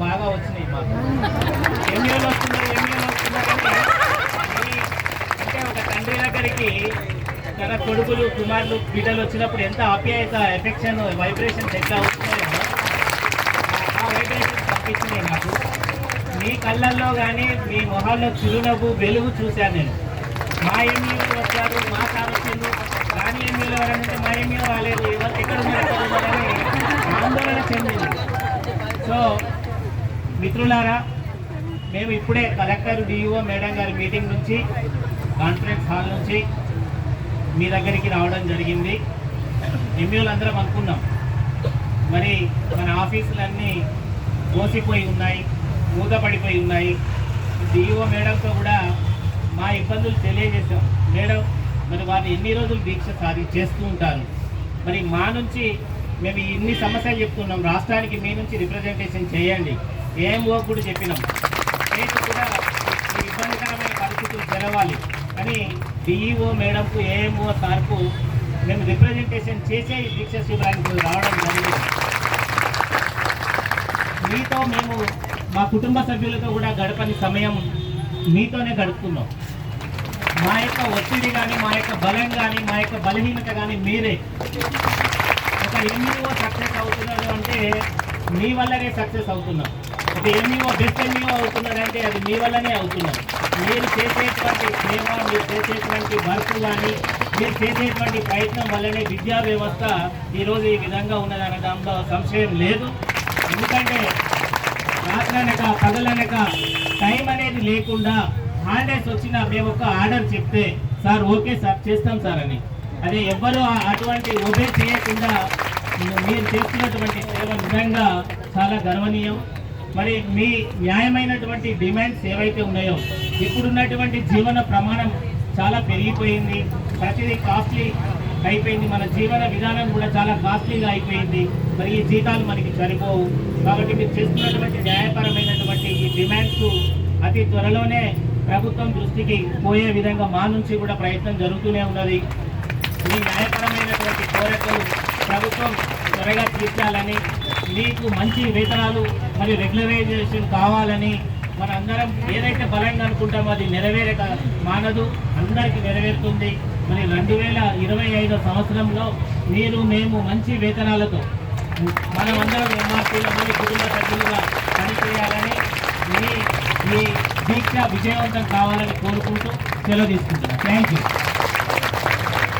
బాగా వచ్చినాయి మాకు. ఎంఈఓలు వస్తున్నారు ఎంఈఓలు వస్తున్నారని అంటే ఒక తండ్రి దగ్గరికి తన కొడుకులు కుమారులు బిడ్డలు వచ్చినప్పుడు ఎంత ఆప్యాయత ఎఫెక్షన్ వైబ్రేషన్స్ ఎట్లా వస్తున్నాయో ఆ వైబ్రేషన్స్ పంపించినాయి నాకు. మీ కళ్ళల్లో కానీ మీ మొహాల్లో చిరునవ్వు వెలుగు చూశాను నేను. మా ఎంఈలు వచ్చారు మా సార్ వచ్చిండు కానీ ఎంఈలు ఎవరంటే మా ఎంఈలు రాలేదు. ఎవరు ఎక్కడ ఉన్నారు ఆందోళన చెందింది. సో మిత్రులారా మేము ఇప్పుడే కలెక్టర్ డిఈఓ మేడం గారి మీటింగ్ నుంచి కాన్ఫరెన్స్ హాల్ నుంచి మీ దగ్గరికి రావడం జరిగింది. ఎంఈలు అందరం అనుకున్నాం. మరి మన ఆఫీసులన్నీ మోసిపోయి ఉన్నాయి మూతపడిపోయి ఉన్నాయి. డిఈఓ మేడంతో కూడా మా ఇబ్బందులు తెలియజేశాం. మేడం మరి వారు ఎన్ని రోజులు దీక్ష సాధి చేస్తూ ఉంటారు? మరి మా నుంచి మేము ఇన్ని సమస్యలు చెప్తున్నాం. రాష్ట్రానికి మీ నుంచి రిప్రజెంటేషన్ చేయండి. ఏఎంఓ కూడా చెప్పినాం. రేపు కూడా ఈ ఇబ్బందికరమైన పరిస్థితులు జరగాలి కానీ డిఈఓ మేడంకు ఏఎంఓ సార్కు మేము రిప్రజెంటేషన్ చేసే ఈ దీక్ష శిబిరానికి రావడం జరిగింది. మీతో మేము మా కుటుంబ సభ్యులతో కూడా గడపని సమయం మీతోనే గడుపుతున్నాం. మా యొక్క ఒత్తిడి కానీ మా యొక్క బలం కానీ మా యొక్క బలహీనత కానీ మీరే. ఒక ఎంఈఓ సక్సెస్ అవుతున్నారు అంటే మీ వల్లనే సక్సెస్ అవుతున్నాం. ఇది ఎంఈఓ బెస్ట్ ఎంఈఓ అవుతున్నారంటే అది మీ వల్లనే అవుతున్నారు మీరు చేసేటువంటి సేవ మీరు చేసేటువంటి వర్క్ కానీ మీరు చేసేటువంటి ప్రయత్నం వల్లనే విద్యా వ్యవస్థ ఈరోజు ఈ విధంగా ఉన్నదనడంలో సంశయం లేదు. ఎందుకంటే రాత్రనక పగలనక టైం అనేది లేకుండా హాలిడేస్ వచ్చినా మేము ఒక ఆర్డర్ చెప్తే సార్ ఓకే సార్ చేస్తాం సార్ అని. అదే ఎవ్వరూ అటువంటి ఒబే చేయకుండా మీరు చేస్తున్నటువంటి సేవ నిజంగా చాలా గర్వనీయం. మరి మీ న్యాయమైనటువంటి డిమాండ్స్ ఏవైతే ఉన్నాయో ఇప్పుడున్నటువంటి జీవన ప్రమాణం చాలా పెరిగిపోయింది. ప్రతిదీ కాస్ట్లీ అయిపోయింది. మన జీవన విధానం కూడా చాలా కాస్ట్లీగా అయిపోయింది. మరి ఈ జీతాలు మనకి సరిపోవు. కాబట్టి మీరు చేస్తున్నటువంటి న్యాయపరమైనటువంటి ఈ డిమాండ్స్ అతి త్వరలోనే ప్రభుత్వం దృష్టికి పోయే విధంగా మా నుంచి కూడా ప్రయత్నం జరుగుతూనే ఉన్నది. మీ న్యాయపరమైన కోరికలు ప్రభుత్వం త్వరగా తీర్చాలని మీకు మంచి వేతనాలు మరియు రెగ్యులరైజేషన్ కావాలని మన అందరం ఏదైతే బలంగా అనుకుంటామో అది నెరవేరక మానదు. అందరికీ నెరవేరుతుంది. మరి రెండు వేల ఇరవై ఐదో సంవత్సరంలో మీరు మేము మంచి వేతనాలతో మనమందరం ఎంఆర్పీలో మీ కుటుంబ సభ్యులుగా పనిచేయాలని మీ మీ దీక్ష విజయవంతం కావాలని కోరుకుంటూ సెలవు తీసుకుంటున్నాను థ్యాంక్ యూ